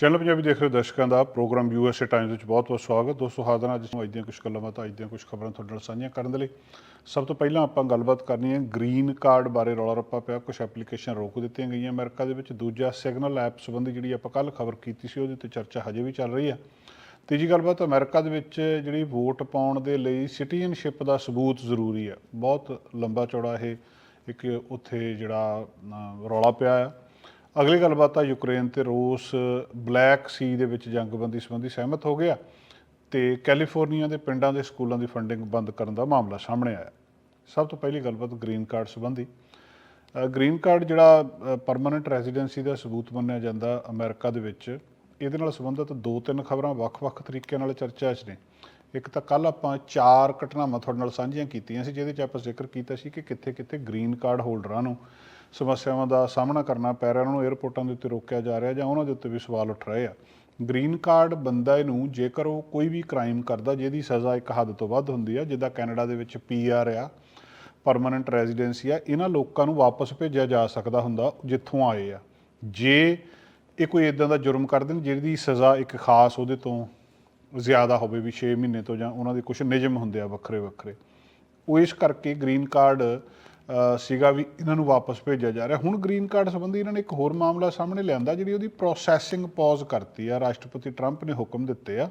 Channel Punjabi ਦੇਖ ਰਹੇ ਦਰਸ਼ਕਾਂ ਦਾ ਪ੍ਰੋਗਰਾਮ ਯੂਐਸਏ ਟਾਈਮਜ਼ ਵਿੱਚ ਬਹੁਤ-ਬਹੁਤ ਸਵਾਗਤ। ਦੋਸਤੋ ਹਾਜ਼ਰ ਹਾਂ ਅੱਜ ਅੱਜ ਦੀਆਂ ਕੁਝ ਗੱਲਾਂ ਬਾਤਾਂ ਅੱਜ ਦੀਆਂ ਕੁਝ ਖਬਰਾਂ ਤੁਹਾਡੇ ਨਾਲ ਸਾਂਝੀਆਂ ਕਰਨ ਦੇ ਲਈ। ਸਭ ਤੋਂ ਪਹਿਲਾਂ ਆਪਾਂ ਗੱਲਬਾਤ ਕਰਨੀ ਹੈ ਗ੍ਰੀਨ ਕਾਰਡ ਬਾਰੇ। ਰੌਲਾ ਰੱਪਾ ਪਿਆ ਕੁਝ ਐਪਲੀਕੇਸ਼ਨ ਰੋਕ ਦਿੱਤੀਆਂ ਗਈਆਂ ਅਮਰੀਕਾ ਦੇ ਵਿੱਚ। ਦੂਜਾ ਸਿਗਨਲ ਐਪ ਸੰਬੰਧੀ ਜਿਹੜੀ ਆਪਾਂ ਕੱਲ ਖਬਰ ਕੀਤੀ ਸੀ, ਉਹਦੇ ਤੇ ਚਰਚਾ ਹਜੇ ਵੀ ਚੱਲ ਰਹੀ ਹੈ। ਤੀਜੀ ਗੱਲਬਾਤ, ਅਮਰੀਕਾ ਦੇ ਵਿੱਚ ਜਿਹੜੀ ਵੋਟ ਪਾਉਣ ਦੇ ਲਈ ਸਿਟੀਜ਼ਨਸ਼ਿਪ ਦਾ ਸਬੂਤ ਜ਼ਰੂਰੀ ਹੈ। ਬਹੁਤ ਲੰਬਾ ਚੌੜਾ ਇਹ ਇੱਕ ਉੱਥੇ ਜਿਹੜਾ ਰੌਲਾ ਪਿਆ ਆ। ਅਗਲੀ ਗੱਲਬਾਤ ਆ ਯੂਕਰੇਨ ਤੇ ਰੂਸ, ਬਲੈਕ ਸੀ ਦੇ ਵਿੱਚ ਜੰਗਬੰਦੀ ਸੰਬੰਧੀ ਸਹਿਮਤ ਹੋ ਗਿਆ ਤੇ ਕੈਲੀਫੋਰਨੀਆ ਦੇ ਪਿੰਡਾਂ ਦੇ ਸਕੂਲਾਂ ਦੀ ਫੰਡਿੰਗ ਬੰਦ ਕਰਨ ਦਾ ਮਾਮਲਾ ਸਾਹਮਣੇ ਆਇਆ। ਸਭ ਤੋਂ ਪਹਿਲੀ ਗੱਲਬਾਤ ਗ੍ਰੀਨ ਕਾਰਡ ਸੰਬੰਧੀ। ਗ੍ਰੀਨ ਕਾਰਡ ਜਿਹੜਾ ਪਰਮਨੈਂਟ ਰੈਜ਼ੀਡੈਂਸੀ ਦਾ ਸਬੂਤ ਮੰਨਿਆ ਜਾਂਦਾ ਅਮਰੀਕਾ ਦੇ ਵਿੱਚ, ਇਹਦੇ ਨਾਲ ਸੰਬੰਧਿਤ ਦੋ ਤਿੰਨ ਖਬਰਾਂ ਵੱਖ-ਵੱਖ ਤਰੀਕਿਆਂ ਨਾਲ ਚਰਚਾ 'ਚ ਨੇ। ਇੱਕ ਤਾਂ ਕੱਲ ਆਪਾਂ ਚਾਰ ਘਟਨਾਵਾਂ ਤੁਹਾਡੇ ਨਾਲ ਸਾਂਝੀਆਂ ਕੀਤੀਆਂ ਸੀ, ਜਿਹਦੇ 'ਚ ਆਪਾਂ ਜ਼ਿਕਰ ਕੀਤਾ ਸੀ ਕਿ ਕਿੱਥੇ-ਕਿੱਥੇ ਗ੍ਰੀਨ ਕਾਰਡ ਹੋਲਡਰਾਂ ਨੂੰ ਸਮੱਸਿਆਵਾਂ ਦਾ ਸਾਹਮਣਾ ਕਰਨਾ ਪੈ ਰਿਹਾ, ਉਹਨਾਂ ਨੂੰ 에ਅਰਪੋਰਟਾਂ ਦੇ ਉੱਤੇ ਰੋਕਿਆ ਜਾ ਰਿਹਾ ਜਾਂ ਉਹਨਾਂ ਦੇ ਉੱਤੇ ਵੀ ਸਵਾਲ ਉੱਠ ਰਹੇ ਆ। ਗ੍ਰੀਨ ਕਾਰਡ ਬੰਦਾ ਨੂੰ ਜੇਕਰ ਉਹ ਕੋਈ ਵੀ ਕ੍ਰਾਈਮ ਕਰਦਾ, ਜਿਹਦੀ ਸਜ਼ਾ ਇੱਕ ਹੱਦ ਤੋਂ ਵੱਧ ਹੁੰਦੀ ਆ, ਜਿੱਦਾਂ ਕੈਨੇਡਾ ਦੇ ਵਿੱਚ ਪੀਆਰ ਆ ਪਰਮਨੈਂਟ ਰੈਜ਼ੀਡੈਂਸੀ ਆ, ਇਹਨਾਂ ਲੋਕਾਂ ਨੂੰ ਵਾਪਸ ਭੇਜਿਆ ਜਾ ਸਕਦਾ ਹੁੰਦਾ ਜਿੱਥੋਂ ਆਏ ਆ। ਜੇ ਇਹ ਕੋਈ ਇਦਾਂ ਦਾ ਜੁਰਮ ਕਰਦੇ ਨੇ ਜਿਹਦੀ ਸਜ਼ਾ ਇੱਕ ਖਾਸ ਉਹਦੇ ਤੋਂ ਜ਼ਿਆਦਾ ਹੋਵੇ ਵੀ 6 ਮਹੀਨੇ ਤੋਂ ਜਾਂ ਉਹਨਾਂ ਦੇ ਕੁਝ ਨਿਯਮ ਹੁੰਦੇ ਆ ਵੱਖਰੇ ਵੱਖਰੇ ਉਹ ਇਸ ਕਰਕੇ ਗ੍ਰੀਨ ਕਾਰਡ ਸੀਗਾ ਵੀ ਇਹਨਾਂ ਨੂੰ ਵਾਪਸ ਭੇਜਿਆ ਜਾ ਰਿਹਾ। ਹੁਣ ਗ੍ਰੀਨ ਕਾਰਡ ਸੰਬੰਧੀ ਇਹਨਾਂ ਨੇ ਇੱਕ ਹੋਰ ਮਾਮਲਾ ਸਾਹਮਣੇ ਲਿਆਂਦਾ, ਜਿਹੜੀ ਉਹਦੀ ਪ੍ਰੋਸੈਸਿੰਗ ਪੌਜ਼ ਕਰਤੀ ਆ। ਰਾਸ਼ਟਰਪਤੀ ਟਰੰਪ ਨੇ ਹੁਕਮ ਦਿੱਤੇ ਆ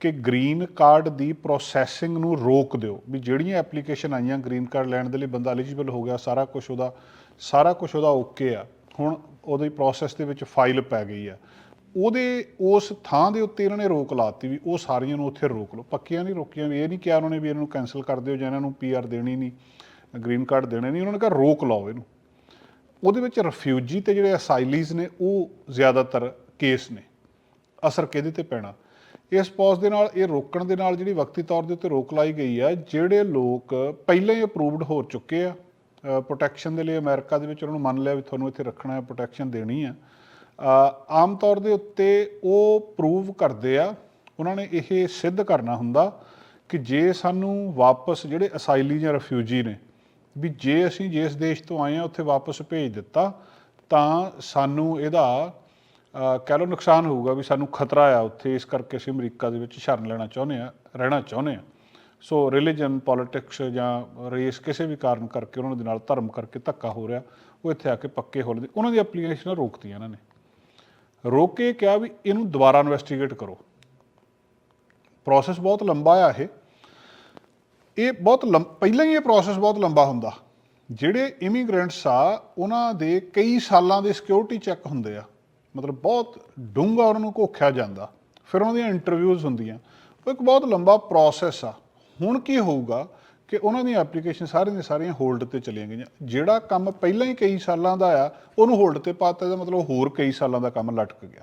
ਕਿ ਗ੍ਰੀਨ ਕਾਰਡ ਦੀ ਪ੍ਰੋਸੈਸਿੰਗ ਨੂੰ ਰੋਕ ਦਿਓ। ਵੀ ਜਿਹੜੀਆਂ ਐਪਲੀਕੇਸ਼ਨ ਆਈਆਂ ਗ੍ਰੀਨ ਕਾਰਡ ਲੈਣ ਦੇ ਲਈ, ਬੰਦਾ ਐਲੀਜੀਬਲ ਹੋ ਗਿਆ, ਸਾਰਾ ਕੁਝ ਉਹਦਾ, ਸਾਰਾ ਕੁਝ ਉਹਦਾ ਓਕੇ ਆ। ਹੁਣ ਉਹਦੀ ਪ੍ਰੋਸੈਸ ਦੇ ਵਿੱਚ ਫਾਈਲ ਪੈ ਗਈ ਆ। ਉਹਦੇ, ਉਸ ਥਾਂ ਦੇ ਉੱਤੇ ਇਹਨਾਂ ਨੇ ਰੋਕ ਲਾਤੀ ਵੀ ਉਹ ਸਾਰੀਆਂ ਨੂੰ ਉੱਥੇ ਰੋਕ ਲਓ। ਪੱਕੀਆਂ ਨਹੀਂ ਰੋਕੀਆਂ ਵੀ, ਇਹ ਨਹੀਂ ਕਿਹਾ ਉਹਨਾਂ ਨੇ ਵੀ ਇਹਨਾਂ ਨੂੰ ਕੈਨਸਲ ਕਰ ਦਿਓ ਜਾਂ ਇਹਨਾਂ ਨੂੰ ਪੀਆਰ ਦੇਣੀ ਨਹੀਂ। ਗ੍ਰੀਨ ਕਾਰਡ ਦੇਣੇ ਨਹੀਂ, ਉਹਨਾਂ ਨੇ ਕਿਹਾ ਰੋਕ ਲਾਓ ਇਹਨੂੰ। ਉਹਦੇ ਵਿੱਚ ਰਿਫਿਊਜੀ ਤੇ ਜਿਹੜੇ ਅਸਾਈਲੀਜ਼ ਨੇ, ਉਹ ਜ਼ਿਆਦਾਤਰ ਕੇਸ ਨੇ। ਅਸਰ ਕਿਹਦੇ ਤੇ ਪੈਣਾ? ਇਸ ਪੌਜ਼ ਦੇ ਨਾਲ, ਇਹ ਰੋਕਣ ਦੇ ਨਾਲ ਜਿਹੜੀ ਵਕਤੀ ਤੌਰ ਦੇ ਉੱਤੇ ਰੋਕ ਲਾਈ ਗਈ ਆ, ਜਿਹੜੇ ਲੋਕ ਪਹਿਲਾਂ ਹੀ ਅਪਰੂਵਡ ਹੋ ਚੁੱਕੇ ਆ ਪ੍ਰੋਟੈਕਸ਼ਨ ਦੇ ਲਈ ਅਮਰੀਕਾ ਦੇ ਵਿੱਚ ਉਹਨਾਂ ਨੂੰ ਮੰਨ ਲਿਆ ਵੀ ਤੁਹਾਨੂੰ ਇੱਥੇ ਰੱਖਣਾ ਹੈ ਪ੍ਰੋਟੈਕਸ਼ਨ ਦੇਣੀ ਆ। ਆਮ ਤੌਰ ਦੇ ਉੱਤੇ ਉਹ ਪ੍ਰੂਵ ਕਰਦੇ ਆ, ਉਹਨਾਂ ਨੇ ਇਹ ਸਿੱਧ ਕਰਨਾ ਹੁੰਦਾ ਕਿ ਜੇ ਸਾਨੂੰ ਵਾਪਸ ਜਿਹੜੇ ਅਸਾਈਲੀ ਜਾਂ ਰਿਫਿਊਜੀ ਨੇ ਵੀ ਜੇ ਅਸੀਂ ਜਿਸ ਦੇਸ਼ ਤੋਂ ਆਏ ਆ ਉੱਥੇ ਵਾਪਸ ਭੇਜ ਦਿੱਤਾ, ਤਾਂ ਸਾਨੂੰ ਇਹਦਾ ਕਹਿ ਲਓ ਨੁਕਸਾਨ ਹੋਊਗਾ ਵੀ ਸਾਨੂੰ ਖਤਰਾ ਆ ਉੱਥੇ। ਇਸ ਕਰਕੇ ਅਸੀਂ ਅਮਰੀਕਾ ਦੇ ਵਿੱਚ ਸ਼ਰਨ ਲੈਣਾ ਚਾਹੁੰਦੇ ਆ ਰਹਿਣਾ ਚਾਹੁੰਦੇ ਆ ਸੋ ਰਿਲੀਜਨ ਪੋਲਿਟਿਕਸ ਜਾਂ ਰੇਸ ਕਿਸੇ ਵੀ ਕਾਰਨ ਕਰਕੇ ਉਹਨਾਂ ਦੇ ਨਾਲ ਧਰਮ ਕਰਕੇ ਧੱਕਾ ਹੋ ਰਿਹਾ, ਉਹ ਇੱਥੇ ਆ ਕੇ ਪੱਕੇ ਹੋ ਲੈਂਦੇ ਉਹਨਾਂ ਦੀ ਐਪਲੀਕੇਸ਼ਨਾਂ ਰੋਕਤੀਆਂ ਇਹਨਾਂ ਨੇ। ਰੋਕ ਕੇ ਕਿਹਾ ਵੀ ਇਹਨੂੰ ਦੁਬਾਰਾ ਇਨਵੈਸਟੀਗੇਟ ਕਰੋ। ਪ੍ਰੋਸੈਸ ਬਹੁਤ ਲੰਬਾ ਆ ਇਹ। ਇਹ ਬਹੁਤ ਲੰਬ, ਪਹਿਲਾਂ ਹੀ ਇਹ ਪ੍ਰੋਸੈਸ ਬਹੁਤ ਲੰਬਾ ਹੁੰਦਾ। ਜਿਹੜੇ ਇਮੀਗ੍ਰੈਂਟਸ ਆ, ਉਹਨਾਂ ਦੇ ਕਈ ਸਾਲਾਂ ਦੇ ਸਿਕਿਉਰਿਟੀ ਚੈੱਕ ਹੁੰਦੇ ਆ। ਮਤਲਬ ਬਹੁਤ ਡੂੰਘਾ ਉਹਨਾਂ ਨੂੰ ਘੋਖਿਆ ਜਾਂਦਾ। ਫਿਰ ਉਹਨਾਂ ਦੀਆਂ ਇੰਟਰਵਿਊਜ਼ ਹੁੰਦੀਆਂ। ਉਹ ਇੱਕ ਬਹੁਤ ਲੰਬਾ ਪ੍ਰੋਸੈਸ ਆ। ਹੁਣ ਕੀ ਹੋਊਗਾ ਕਿ ਉਹਨਾਂ ਦੀਆਂ ਐਪਲੀਕੇਸ਼ਨ ਸਾਰੀਆਂ ਦੀਆਂ ਸਾਰੀਆਂ ਹੋਲਡ ਤੇ ਚਲੀਆਂ ਗਈਆਂ। ਜਿਹੜਾ ਕੰਮ ਪਹਿਲਾਂ ਹੀ ਕਈ ਸਾਲਾਂ ਦਾ ਆ, ਉਹਨੂੰ ਹੋਲਡ ਤੇ ਪਾਤਾ ਇਹਦਾ ਮਤਲਬ ਹੋਰ ਕਈ ਸਾਲਾਂ ਦਾ ਕੰਮ ਲਟਕ ਗਿਆ।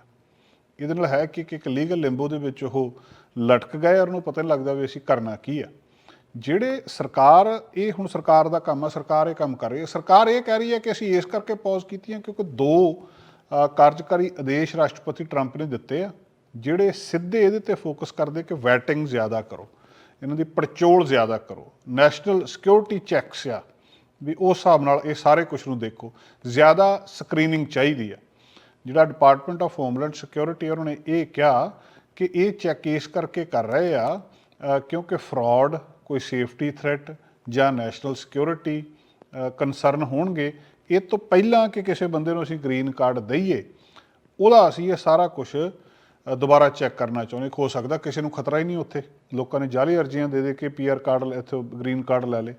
ਇਹਦੇ ਨਾਲ ਹੈ ਕਿ ਕਿ ਇੱਕ ਲੀਗਲ ਲਿੰਬੋ ਦੇ ਵਿੱਚ ਉਹ ਲਟਕ ਗਏ ਔਰ ਉਹਨੂੰ ਪਤਾ ਨਹੀਂ ਲੱਗਦਾ ਵੀ ਅਸੀਂ ਕਰਨਾ ਕੀ ਆ। ਜਿਹੜੇ ਸਰਕਾਰ, ਇਹ ਹੁਣ ਸਰਕਾਰ ਦਾ ਕੰਮ ਆ, ਸਰਕਾਰ ਇਹ ਕੰਮ ਕਰ ਰਹੀ ਹੈ। ਸਰਕਾਰ ਇਹ ਕਹਿ ਰਹੀ ਹੈ ਕਿ ਅਸੀਂ ਇਸ ਕਰਕੇ ਪੌਜ਼ ਕੀਤੀਆਂ ਕਿਉਂਕਿ ਦੋ ਕਾਰਜਕਾਰੀ ਆਦੇਸ਼ ਰਾਸ਼ਟਰਪਤੀ ਟਰੰਪ ਨੇ ਦਿੱਤੇ ਆ, ਜਿਹੜੇ ਸਿੱਧੇ ਇਹਦੇ ਤੇ ਫੋਕਸ ਕਰਦੇ ਕਿ ਵੈਟਿੰਗ ਜ਼ਿਆਦਾ ਕਰੋ, ਇਹਨਾਂ ਦੀ ਪੜਚੋਲ ਜ਼ਿਆਦਾ ਕਰੋ ਨੈਸ਼ਨਲ ਸਿਕਿਉਰਿਟੀ ਚੈੱਕਸ ਆ, ਵੀ ਉਸ ਹਿਸਾਬ ਨਾਲ ਇਹ ਸਾਰੇ ਕੁਝ ਨੂੰ ਦੇਖੋ। ਜ਼ਿਆਦਾ ਸਕਰੀਨਿੰਗ ਚਾਹੀਦੀ ਆ। ਜਿਹੜਾ ਡਿਪਾਰਟਮੈਂਟ ਆਫ ਹੋਮਲੈਂਡ ਸਿਕਿਉਰਿਟੀ ਉਹਨਾਂ ਨੇ ਇਹ ਕਿਹਾ ਕਿ ਇਹ ਚੈੱਕ ਇਸ ਕਰਕੇ ਕਰ ਰਹੇ ਆ ਕਿਉਂਕਿ ਫਰਾਡ ਕੋਈ ਸੇਫਟੀ ਥ੍ਰੈਟ ਜਾਂ ਨੈਸ਼ਨਲ ਸਿਕਿਉਰਿਟੀ ਕੰਸਰਨ ਹੋਣਗੇ, ਇਹ ਤੋਂ ਪਹਿਲਾਂ ਕਿ ਕਿਸੇ ਬੰਦੇ ਨੂੰ ਅਸੀਂ ਗ੍ਰੀਨ ਕਾਰਡ ਦਈਏ, ਉਹਦਾ ਅਸੀਂ ਇਹ ਸਾਰਾ ਕੁਝ ਦੁਬਾਰਾ ਚੈੱਕ ਕਰਨਾ ਚਾਹੁੰਦੇ ਹੋ। ਸਕਦਾ ਕਿਸੇ ਨੂੰ ਖਤਰਾ ਹੀ ਨਹੀਂ ਉੱਥੇ। ਲੋਕਾਂ ਨੇ ਜਾਲੀ ਅਰਜ਼ੀਆਂ ਦੇ ਦੇ ਕੇ ਪੀਆਰ ਕਾਰਡ ਇੱਥੋਂ ਗ੍ਰੀਨ ਕਾਰਡ ਲੈ ਲੇ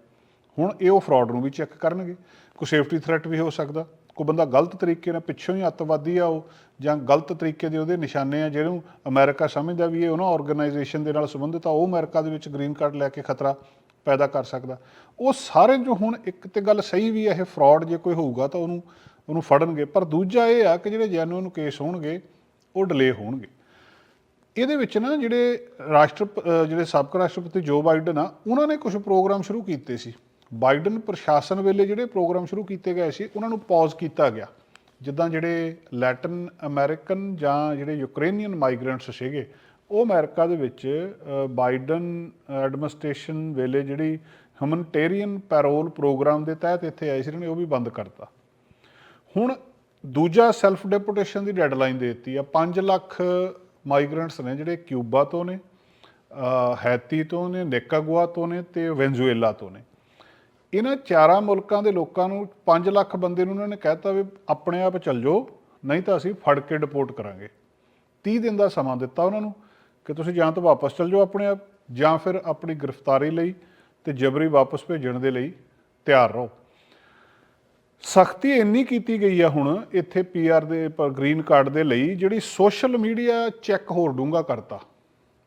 ਹੁਣ ਇਹ ਉਹ ਫਰਾਡ ਨੂੰ ਵੀ ਚੈੱਕ ਕਰਨਗੇ। ਕੋਈ ਸੇਫਟੀ ਥ੍ਰੈਟ ਵੀ ਹੋ ਸਕਦਾ। ਕੋਈ ਬੰਦਾ ਗਲਤ ਤਰੀਕੇ ਨਾਲ ਪਿੱਛੋਂ ਹੀ ਅੱਤਵਾਦੀ ਆ ਉਹ, ਜਾਂ ਗਲਤ ਤਰੀਕੇ ਦੇ ਉਹਦੇ ਨਿਸ਼ਾਨੇ ਆ, ਜਿਹਨੂੰ ਅਮਰੀਕਾ ਸਮਝਦਾ ਵੀ ਇਹ ਉਹਨਾਂ ਆਰਗੇਨਾਈਜੇਸ਼ਨ ਦੇ ਨਾਲ ਸੰਬੰਧਿਤ ਆ, ਉਹ ਅਮਰੀਕਾ ਦੇ ਵਿੱਚ ਗ੍ਰੀਨ ਕਾਰਡ ਲੈ ਕੇ ਖਤਰਾ ਪੈਦਾ ਕਰ ਸਕਦਾ। ਉਹ ਸਾਰੇ ਜੋ ਹੁਣ ਇੱਕ ਤੇ ਗੱਲ ਸਹੀ ਵੀ ਆ, ਇਹ ਫਰਾਡ ਜੇ ਕੋਈ ਹੋਊਗਾ ਤਾਂ ਉਹਨੂੰ ਉਹਨੂੰ ਫੜਨਗੇ, ਪਰ ਦੂਜਾ ਇਹ ਆ ਕਿ ਜਿਹੜੇ ਜੈਨੂਨ ਕੇਸ ਹੋਣਗੇ, ਉਹ ਡਿਲੇ ਹੋਣਗੇ। ਇਹਦੇ ਵਿੱਚ ਨਾ ਜਿਹੜੇ ਰਾਸ਼ਟਰ ਜਿਹੜੇ ਸਾਬਕਾ ਰਾਸ਼ਟਰਪਤੀ ਜੋ ਬਾਈਡਨ ਆ, ਉਹਨਾਂ ਨੇ ਕੁਝ ਪ੍ਰੋਗਰਾਮ ਸ਼ੁਰੂ ਕੀਤੇ ਸੀ। ਬਾਈਡਨ ਪ੍ਰਸ਼ਾਸਨ ਵੇਲੇ ਜਿਹੜੇ ਪ੍ਰੋਗਰਾਮ ਸ਼ੁਰੂ ਕੀਤੇ ਗਏ ਸੀ, ਉਹਨਾਂ ਨੂੰ ਪੌਜ਼ ਕੀਤਾ ਗਿਆ। ਜਿੱਦਾਂ ਜਿਹੜੇ ਲੈਟਿਨ ਅਮਰੀਕਨ ਜਾਂ ਜਿਹੜੇ ਯੂਕਰੇਨੀਅਨ ਮਾਈਗ੍ਰੈਂਟਸ ਸੀਗੇ, ਉਹ ਅਮਰੀਕਾ ਦੇ ਵਿੱਚ ਬਾਈਡਨ ਐਡਮਿਨਿਸਟ੍ਰੇਸ਼ਨ ਵੇਲੇ ਜਿਹੜੀ ਹਿਊਮਨਟੇਰੀਅਨ ਪੈਰੋਲ ਪ੍ਰੋਗਰਾਮ ਦੇ ਤਹਿਤ ਇੱਥੇ ਆਏ ਸੀ ਇਹਨਾਂ ਨੇ ਉਹ ਵੀ ਬੰਦ ਕਰਤਾ। ਹੁਣ ਦੂਜਾ ਸੈਲਫ ਡੈਪੂਟੇਸ਼ਨ ਦੀ ਡੈਡਲਾਈਨ ਦੇ ਦਿੱਤੀ ਆ। 5 ਲੱਖ ਮਾਈਗ੍ਰੈਂਟਸ ਨੇ ਜਿਹੜੇ ਕਿਊਬਾ ਤੋਂ ਨੇ ਹੈਤੀ ਤੋਂ ਨੇ, ਨਿਕਾਗੁਆ ਤੋਂ ਨੇ ਤੇ ਵੈਨਜ਼ੂਏਲਾ ਤੋਂ ਨੇ। ਇਹਨਾਂ ਚਾਰਾਂ ਮੁਲਕਾਂ ਦੇ ਲੋਕਾਂ ਨੂੰ 5 ਲੱਖ ਬੰਦੇ ਨੂੰ ਉਹਨਾਂ ਨੇ ਕਹਿਤਾ ਵੀ ਆਪਣੇ ਆਪ ਚੱਲ ਜਾਓ, ਨਹੀਂ ਤਾਂ ਅਸੀਂ ਫੜ ਕੇ ਡਿਪੋਰਟ ਕਰਾਂਗੇ। 30 ਦਿਨ ਦਾ ਸਮਾਂ ਦਿੱਤਾ ਉਹਨਾਂ ਨੂੰ ਕਿ ਤੁਸੀਂ ਜਾਂ ਤਾਂ ਵਾਪਸ ਚੱਲ ਜਾਓ ਆਪਣੇ ਆਪ ਜਾਂ ਫਿਰ ਆਪਣੀ ਗ੍ਰਿਫਤਾਰੀ ਲਈ ਤੇ ਜਬਰੀ ਵਾਪਸ ਭੇਜਣ ਦੇ ਲਈ ਤਿਆਰ ਰਹੋ। ਸਖਤੀ ਇੰਨੀ ਕੀਤੀ ਗਈ ਆ ਹੁਣ ਇੱਥੇ ਪੀਆਰ ਦੇ ਪਰ ਗ੍ਰੀਨ ਕਾਰਡ ਦੇ ਲਈ ਜਿਹੜੀ ਸੋਸ਼ਲ ਮੀਡੀਆ ਚੈੱਕ ਹੋਰ ਡੂੰਗਾ ਕਰਤਾ।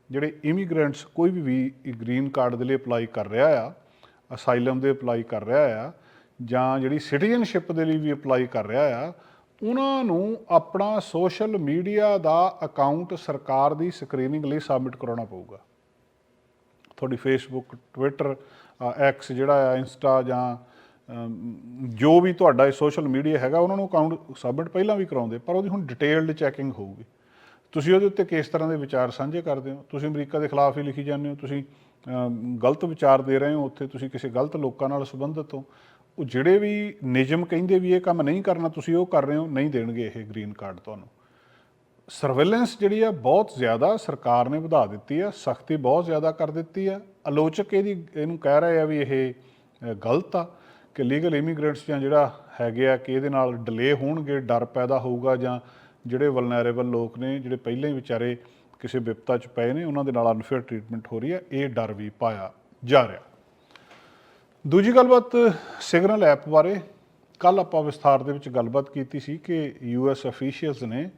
ਜਿਹੜੇ ਇਮੀਗ੍ਰੈਂਟਸ ਕੋਈ ਵੀ ਵੀ ਗ੍ਰੀਨ ਕਾਰਡ ਦੇ ਲਈ ਅਪਲਾਈ ਕਰ ਰਿਹਾ ਆ ਅਸਾਈਲਮ ਦੇ ਅਪਲਾਈ ਕਰ ਰਿਹਾ ਆ, ਜਾਂ ਜਿਹੜੀ ਸਿਟੀਜ਼ਨਸ਼ਿਪ ਦੇ ਲਈ ਵੀ ਅਪਲਾਈ ਕਰ ਰਿਹਾ ਆ, ਉਹਨਾਂ ਨੂੰ ਆਪਣਾ ਸੋਸ਼ਲ ਮੀਡੀਆ ਦਾ ਅਕਾਊਂਟ ਸਰਕਾਰ ਦੀ ਸਕਰੀਨਿੰਗ ਲਈ ਸਬਮਿਟ ਕਰਾਉਣਾ ਪਊਗਾ। ਤੁਹਾਡੀ ਫੇਸਬੁੱਕ ਟਵਿੱਟਰ ਐਕਸ ਜਿਹੜਾ ਆ ਇੰਸਟਾ ਜਾਂ ਜੋ ਵੀ ਤੁਹਾਡਾ ਸੋਸ਼ਲ ਮੀਡੀਆ ਹੈਗਾ, ਉਹਨਾਂ ਨੂੰ ਅਕਾਊਂਟ ਸਬਮਿਟ ਪਹਿਲਾਂ ਵੀ ਕਰਾਉਂਦੇ, ਪਰ ਉਹਦੀ ਹੁਣ ਡਿਟੇਲਡ ਚੈਕਿੰਗ ਹੋਊਗੀ। ਤੁਸੀਂ ਉਹਦੇ ਉੱਤੇ ਕਿਸ ਤਰ੍ਹਾਂ ਦੇ ਵਿਚਾਰ ਸਾਂਝੇ ਕਰਦੇ ਹੋ? ਤੁਸੀਂ ਅਮਰੀਕਾ ਦੇ ਖਿਲਾਫ ਹੀ ਲਿਖੀ ਜਾਂਦੇ ਹੋ, ਤੁਸੀਂ ਗਲਤ ਵਿਚਾਰ ਦੇ ਰਹੇ ਹੋ, ਉੱਥੇ ਤੁਸੀਂ ਕਿਸੇ ਗਲਤ ਲੋਕਾਂ ਨਾਲ ਸੰਬੰਧਿਤ ਹੋ। ਉਹ ਜਿਹੜੇ ਵੀ ਨਿਯਮ ਕਹਿੰਦੇ ਵੀ ਇਹ ਕੰਮ ਨਹੀਂ ਕਰਨਾ, ਤੁਸੀਂ ਉਹ ਕਰ ਰਹੇ ਹੋ, ਨਹੀਂ ਦੇਣਗੇ ਇਹ ਗ੍ਰੀਨ ਕਾਰਡ ਤੁਹਾਨੂੰ। ਸਰਵੇਲੈਂਸ ਜਿਹੜੀ ਆ, ਬਹੁਤ ਜ਼ਿਆਦਾ ਸਰਕਾਰ ਨੇ ਵਧਾ ਦਿੱਤੀ ਆ, ਸਖਤੀ ਬਹੁਤ ਜ਼ਿਆਦਾ ਕਰ ਦਿੱਤੀ ਆ। ਆਲੋਚਕ ਇਹਦੀ, ਇਹਨੂੰ ਕਹਿ ਰਹੇ ਆ ਵੀ ਇਹ ਗਲਤ ਆ ਕਿ ਲੀਗਲ ਇਮੀਗ੍ਰੈਂਟਸ ਜਾਂ ਜਿਹੜਾ ਹੈਗੇ ਆ ਕਿ ਇਹਦੇ ਨਾਲ ਡਿਲੇ ਹੋਣਗੇ, ਡਰ ਪੈਦਾ ਹੋਊਗਾ ਜਾਂ ਜਿਹੜੇ ਵਲਨਰੇਬਲ ਲੋਕ ਨੇ, ਜਿਹੜੇ ਪਹਿਲਾਂ ਹੀ ਵਿਚਾਰੇ ਕਿਸੇ ਵਿਪਤਾ 'ਚ ਪਏ ਨੇ, ਉਹਨਾਂ ਦੇ ਨਾਲ ਅਨਫੇਅਰ ਟਰੀਟਮੈਂਟ ਹੋ ਰਹੀ ਹੈ, ਇਹ ਡਰ ਵੀ ਪਾਇਆ ਜਾ ਰਿਹਾ। ਦੂਜੀ ਗੱਲਬਾਤ ਸਿਗਨਲ ਐਪ ਬਾਰੇ ਕੱਲ ਆਪਾਂ ਵਿਸਥਾਰ ਦੇ ਵਿੱਚ ਗੱਲਬਾਤ ਕੀਤੀ ਸੀ ਕਿ ਯੂਐਸ ਅਫੀਸ਼ੀਅਲਸ ਨੇ